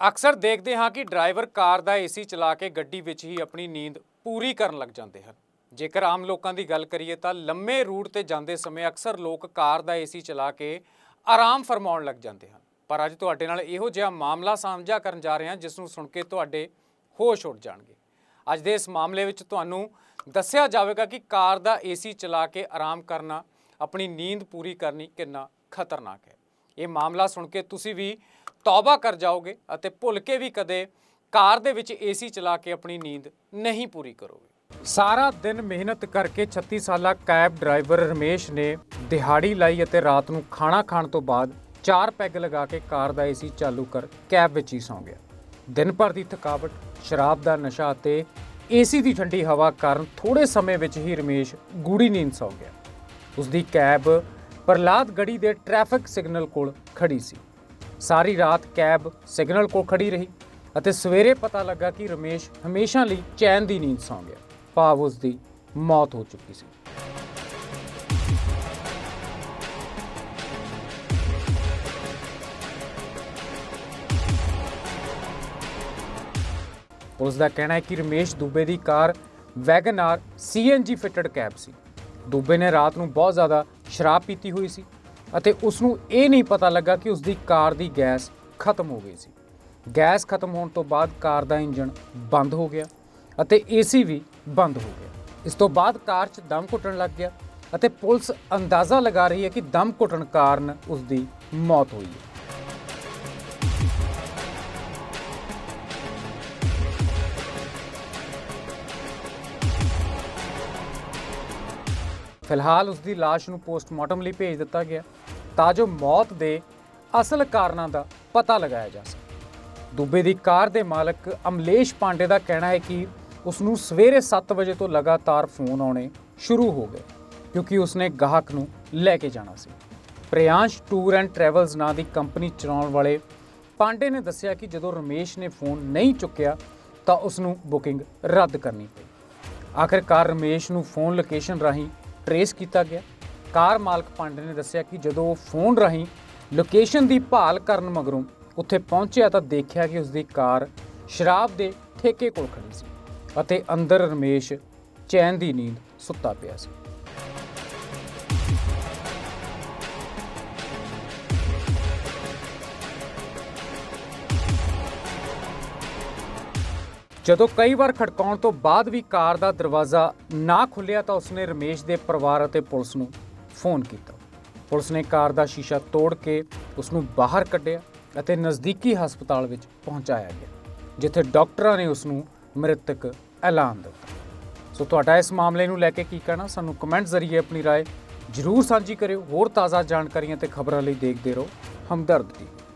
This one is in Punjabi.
ਅਕਸਰ ਦੇਖਦੇ ਹਾਂ ਕਿ ਡਰਾਈਵਰ ਕਾਰ ਦਾ ਏਸੀ ਚਲਾ ਕੇ ਗੱਡੀ ਵਿੱਚ ਹੀ ਆਪਣੀ ਨੀਂਦ ਪੂਰੀ ਕਰਨ ਲੱਗ ਜਾਂਦੇ ਹਨ। ਜੇਕਰ ਆਮ ਲੋਕਾਂ ਦੀ ਗੱਲ ਕਰੀਏ ਤਾਂ ਲੰਮੇ ਰੂਟ ਤੇ ਜਾਂਦੇ ਸਮੇਂ ਅਕਸਰ ਲੋਕ ਕਾਰ ਦਾ ਏਸੀ ਚਲਾ ਕੇ ਆਰਾਮ ਫਰਮਾਉਣ ਲੱਗ ਜਾਂਦੇ ਹਨ। ਪਰ ਅੱਜ ਤੁਹਾਡੇ ਨਾਲ ਇਹੋ ਜਿਹਾ ਮਾਮਲਾ ਸਾਂਝਾ ਕਰਨ ਜਾ ਰਹੇ ਹਾਂ ਜਿਸ ਨੂੰ ਸੁਣ ਕੇ ਤੁਹਾਡੇ ਹੋਸ਼ ਉੱਡ ਜਾਣਗੇ। ਅੱਜ ਦੇ ਇਸ ਮਾਮਲੇ ਵਿੱਚ ਤੁਹਾਨੂੰ ਦੱਸਿਆ ਜਾਵੇਗਾ ਕਿ ਕਾਰ ਦਾ ਏਸੀ ਚਲਾ ਕੇ ਆਰਾਮ ਕਰਨਾ, ਆਪਣੀ ਨੀਂਦ ਪੂਰੀ ਕਰਨੀ ਕਿੰਨਾ ਖਤਰਨਾਕ ਹੈ। ਇਹ ਮਾਮਲਾ ਸੁਣ ਕੇ ਤੁਸੀਂ ਵੀ ਤੌਬਾ ਕਰ ਜਾਓਗੇ ਅਤੇ ਭੁੱਲ ਕੇ ਵੀ ਕਦੇ ਕਾਰ ਦੇ ਵਿੱਚ ਏਸੀ ਚਲਾ ਕੇ ਆਪਣੀ ਨੀਂਦ ਨਹੀਂ ਪੂਰੀ ਕਰੋਗੇ। ਸਾਰਾ ਦਿਨ ਮਿਹਨਤ ਕਰਕੇ 36 ਸਾਲਾ ਕੈਬ ਡਰਾਈਵਰ ਰਮੇਸ਼ ਨੇ ਦਿਹਾੜੀ ਲਾਈ ਅਤੇ ਰਾਤ ਨੂੰ ਖਾਣਾ ਖਾਣ ਤੋਂ ਬਾਅਦ ਚਾਰ ਪੈਗ ਲਗਾ ਕੇ ਕਾਰ ਦਾ ਏਸੀ ਚਾਲੂ ਕਰ ਕੈਬ ਵਿੱਚ ਹੀ ਸੌਂ ਗਿਆ। ਦਿਨ ਭਰ ਦੀ ਥਕਾਵਟ, ਸ਼ਰਾਬ ਦਾ ਨਸ਼ਾ ਅਤੇ ਏਸੀ ਦੀ ਠੰਡੀ ਹਵਾ ਕਾਰਨ ਥੋੜੇ ਸਮੇਂ ਵਿੱਚ ਹੀ ਰਮੇਸ਼ ਗੂੜੀ ਨੀਂਦ ਸੌਂ ਗਿਆ। ਉਸ ਦੀ ਕੈਬ ਪ੍ਰਲਾਦ ਗੜੀ ਦੇ ਟ੍ਰੈਫਿਕ ਸਿਗਨਲ ਕੋਲ ਖੜੀ ਸੀ। ਸਾਰੀ ਰਾਤ ਕੈਬ ਸਿਗਨਲ ਕੋਲ ਖੜੀ ਰਹੀ ਅਤੇ ਸਵੇਰੇ ਪਤਾ ਲੱਗਾ ਕਿ ਰਮੇਸ਼ ਹਮੇਸ਼ਾ ਲਈ ਚੈਨ ਦੀ ਨੀਂਦ ਸੌਂ ਗਿਆ। ਭਾਵ ਉਸ ਦੀ ਮੌਤ ਹੋ ਚੁੱਕੀ ਸੀ। ਪੁਲਿਸ ਦਾ ਕਹਿਣਾ ਹੈ ਕਿ ਰਮੇਸ਼ ਦੁਬੇ ਦੀ car wagon WagonR CNG fitted cab ਸੀ। ਦੁਬੇ ਨੇ ਰਾਤ ਨੂੰ ਬਹੁਤ ਜ਼ਿਆਦਾ ਸ਼ਰਾਬ ਪੀਤੀ ਹੋਈ ਸੀ ਅਤੇ ਉਸ ਨੂੰ ਇਹ ਨਹੀਂ ਪਤਾ ਲੱਗਾ ਕਿ ਉਸ ਦੀ ਕਾਰ ਦੀ ਗੈਸ ਖਤਮ ਹੋ ਗਈ ਸੀ। ਗੈਸ ਖਤਮ ਹੋਣ ਤੋਂ ਬਾਅਦ ਕਾਰ ਦਾ ਇੰਜਣ ਬੰਦ ਹੋ ਗਿਆ ਅਤੇ ਏਸੀ ਵੀ ਬੰਦ ਹੋ ਗਿਆ। ਇਸ ਤੋਂ ਬਾਅਦ ਕਾਰ 'ਚ ਦਮ ਘੁੱਟਣ ਲੱਗ ਗਿਆ ਅਤੇ ਪੁਲਿਸ ਅੰਦਾਜ਼ਾ ਲਗਾ ਰਹੀ ਹੈ ਕਿ ਦਮ ਘੁੱਟਣ ਕਾਰਨ ਉਸ ਦੀ ਮੌਤ ਹੋਈ ਹੈ। ਫਿਲਹਾਲ ਉਸ ਦੀ ਲਾਸ਼ ਨੂੰ ਪੋਸਟਮਾਰਟਮ ਲਈ ਭੇਜ ਦਿੱਤਾ ਗਿਆ ਤਾਂ ਜੋ ਮੌਤ ਦੇ ਅਸਲ ਕਾਰਨਾਂ ਦਾ ਪਤਾ ਲਗਾਇਆ ਜਾ ਸਕੇ। ਦੁਬੇ ਦੀ ਕਾਰ ਦੇ ਮਾਲਕ ਅਮਲੇਸ਼ ਪਾਂਡੇ ਦਾ ਕਹਿਣਾ ਹੈ ਕਿ ਉਸ ਨੂੰ ਸਵੇਰੇ 7 ਵਜੇ ਤੋਂ ਲਗਾਤਾਰ ਫੋਨ ਆਉਣੇ ਸ਼ੁਰੂ ਹੋ ਗਏ, ਕਿਉਂਕਿ ਉਸਨੇ ਗਾਹਕ ਨੂੰ ਲੈ ਕੇ ਜਾਣਾ ਸੀ। ਪ੍ਰਿਆੰਸ਼ ਟੂਰ ਐਂਡ ਟਰੈਵਲਸ ਨਾਂ ਦੀ ਕੰਪਨੀ ਚਲਾਉਣ ਵਾਲੇ ਪਾਂਡੇ ਨੇ ਦੱਸਿਆ ਕਿ ਜਦੋਂ ਰਮੇਸ਼ ਨੇ ਫੋਨ ਨਹੀਂ ਚੁੱਕਿਆ ਤਾਂ ਉਸ ਨੂੰ ਬੁਕਿੰਗ ਰੱਦ ਕਰਨੀ ਪਈ। ਆਖਿਰਕਾਰ ਰਮੇਸ਼ ਨੂੰ ਫੋਨ ਲੋਕੇਸ਼ਨ ਰਾਹੀਂ ਟਰੇਸ ਕੀਤਾ ਗਿਆ। ਕਾਰ ਮਾਲਕ ਪਾਂਡੇ ਨੇ ਦੱਸਿਆ ਕਿ ਜਦੋਂ ਉਹ ਫੋਨ ਰਾਹੀਂ ਲੋਕੇਸ਼ਨ ਦੀ ਭਾਲ ਕਰਨ ਮਗਰੋਂ ਉੱਥੇ ਪਹੁੰਚਿਆ ਤਾਂ ਦੇਖਿਆ ਕਿ ਉਸ ਦੀ ਕਾਰ ਸ਼ਰਾਬ ਦੇ ਠੇਕੇ ਕੋਲ ਖੜੀ ਸੀ ਅਤੇ ਅੰਦਰ ਰਮੇਸ਼ ਚੈਨ ਦੀ ਨੀਂਦ ਸੁੱਤਾ ਪਿਆ ਸੀ। ਜਦੋਂ ਕਈ ਵਾਰ ਖੜਕਾਉਣ ਤੋਂ ਬਾਅਦ ਵੀ ਕਾਰ ਦਾ ਦਰਵਾਜ਼ਾ ਨਾ ਖੁੱਲਿਆ ਤਾਂ ਉਸਨੇ ਰਮੇਸ਼ ਦੇ ਪਰਿਵਾਰ ਅਤੇ ਪੁਲਿਸ ਨੂੰ ਫੋਨ ਕੀਤਾ ਪੁਲਿਸ ਨੇ ਕਾਰ ਦਾ ਸ਼ੀਸ਼ਾ ਤੋੜ ਕੇ ਉਸ ਨੂੰ ਬਾਹਰ ਕੱਢਿਆ ਅਤੇ ਨਜ਼ਦੀਕੀ ਹਸਪਤਾਲ ਵਿੱਚ ਪਹੁੰਚਾਇਆ ਗਿਆ ਜਿੱਥੇ ਡਾਕਟਰਾਂ ਨੇ ਉਸ ਨੂੰ ਮ੍ਰਿਤਕ ਐਲਾਨ ਦਿੱਤਾ ਸੋ ਤੁਹਾਡਾ ਇਸ ਮਾਮਲੇ ਨੂੰ ਲੈ ਕੇ ਕੀ ਕਹਿਣਾ ਸਾਨੂੰ ਕਮੈਂਟ ਜ਼ਰੀਏ ਆਪਣੀ رائے ਜਰੂਰ ਸਾਂਝੀ ਕਰਿਓ ਹੋਰ ਤਾਜ਼ਾ ਜਾਣਕਾਰੀਆਂ ਤੇ ਖਬਰਾਂ ਲਈ ਦੇਖਦੇ ਰਹੋ ਹਮਦਰਦ ਟੀਵੀ